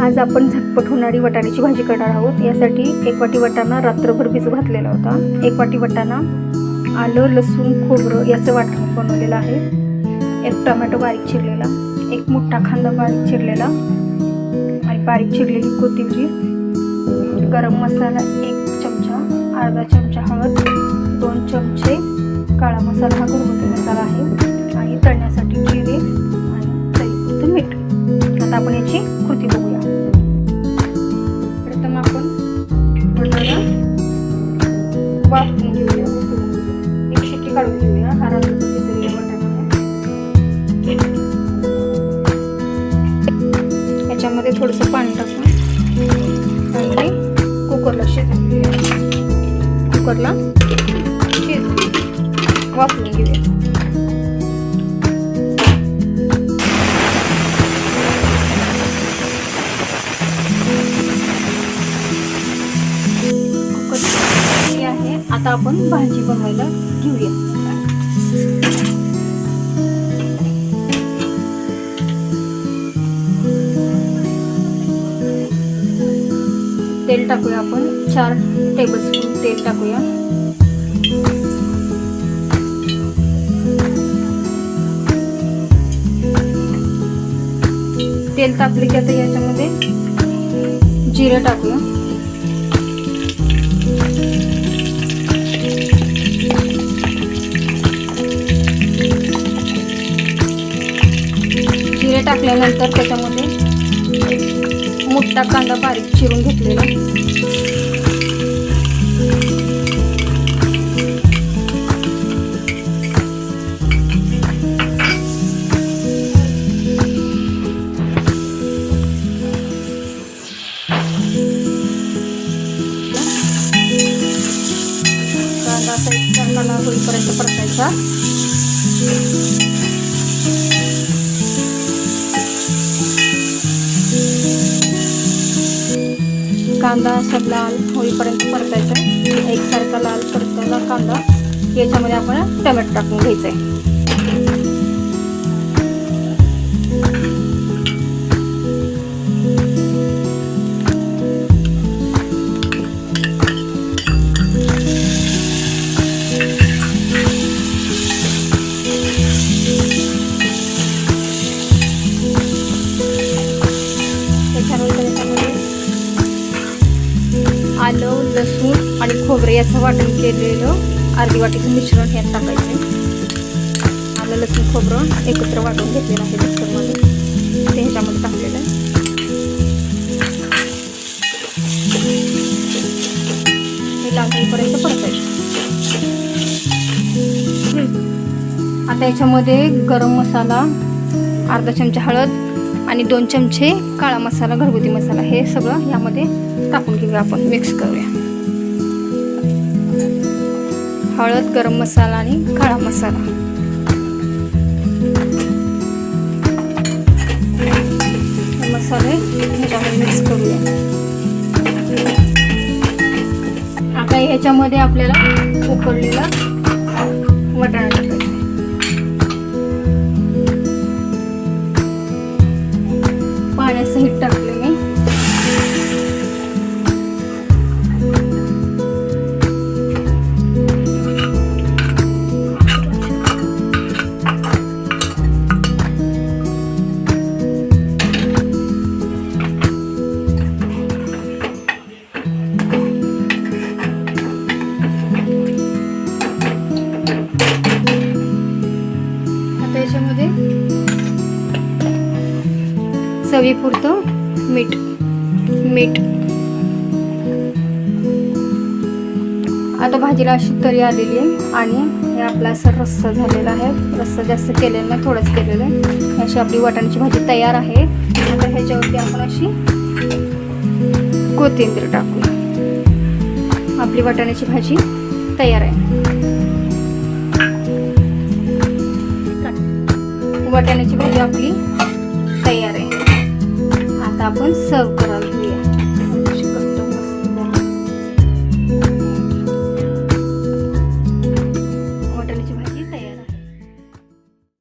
आज आपण झटपट होणारी वाटाण्याची भाजी करणार आहोत. यासाठी एक वाटी वटाणा रात्रभर भिजू घातलेला होता. एक वाटी वटाणा आलं लसूण खोबरं याचं वाटण बनवलेलं आहे. एक टोमॅटो बारीक चिरलेला एक मोठा कांदा बारीक चिरलेला आणि बारीक चिरलेली कोथिंबीर गरम मसाला एक चमचा अर्धा चमचा हळद दोन चमचे काळा मसाला हा घरगुती मसाला आहे. आता आपण याची कृती बघूया. प्रथम आपण बटाटा वाफवून घेऊया एक शिट्टी काढून घेऊया हा रात्रभर याच्यामध्ये थोडंसं पाणी टाकून आणि कुकरला शिजवून घेऊया. कुकरला शिजवून वाफवून घेऊया. आता आपण भाजी बनवायला घेऊया. तेल टाकूया आपण चार टेबलस्पून तेल टाकूया. तेल तापले की आता याच्यामध्ये जिरं टाकूया. टाकल्यानंतर त्याच्यामध्ये मोठा कांदा बारीक चिरून घेतलेला. कांदा असा एक होईपर्यंत परतायचा. कांदा असा लाल होईपर्यंत परतायचा. एकसारखा लाल परतला कांदा. याच्यामध्ये आपण टमॅटो टाकून घ्यायचं आहे लसूण आणि खोबरे याचं वाटण केलेलं. अर्धी वाटीचं मिश्रण ह्यात टाकायचं. आलं लसूण खोबरं एकत्र वाटून घेतलेलं आहे मिक्सरमध्ये. ते ह्याच्यामध्ये टाकलेलं आहे. हे लागेपर्यंत परतायचं. आता याच्यामध्ये गरम मसाला अर्धा चमचा हळद आणि दोन चमचे काळा मसाला घरगुती मसाला हे सगळं यामध्ये टाकून घेऊया आपण. मिक्स करूया. हळद गरम मसाला आणि काळा मसाला. मसाले ह्याच्यामध्ये मिक्स करूया. आता ह्याच्यामध्ये आपल्याला उकडलेला वाटाणा याच्यामध्ये? चवीपुरतं मीठ. मीठ. आता भाजीला अशी तरी आलेली आहे आणि हे आपला असा रस्सा झालेला आहे. रस्सा जास्त केलेला नाही थोडंच केलेलं आहे. अशी आपली वाटाण्याची भाजी तयार आहे. आता ह्याच्यावरती आपण अशी कोथिंबीर टाकू आपली वाटाण्याची भाजी तयार आहे. वाटाण्याची भाजी आपली तयार आहे. आता आपण सर्व करू.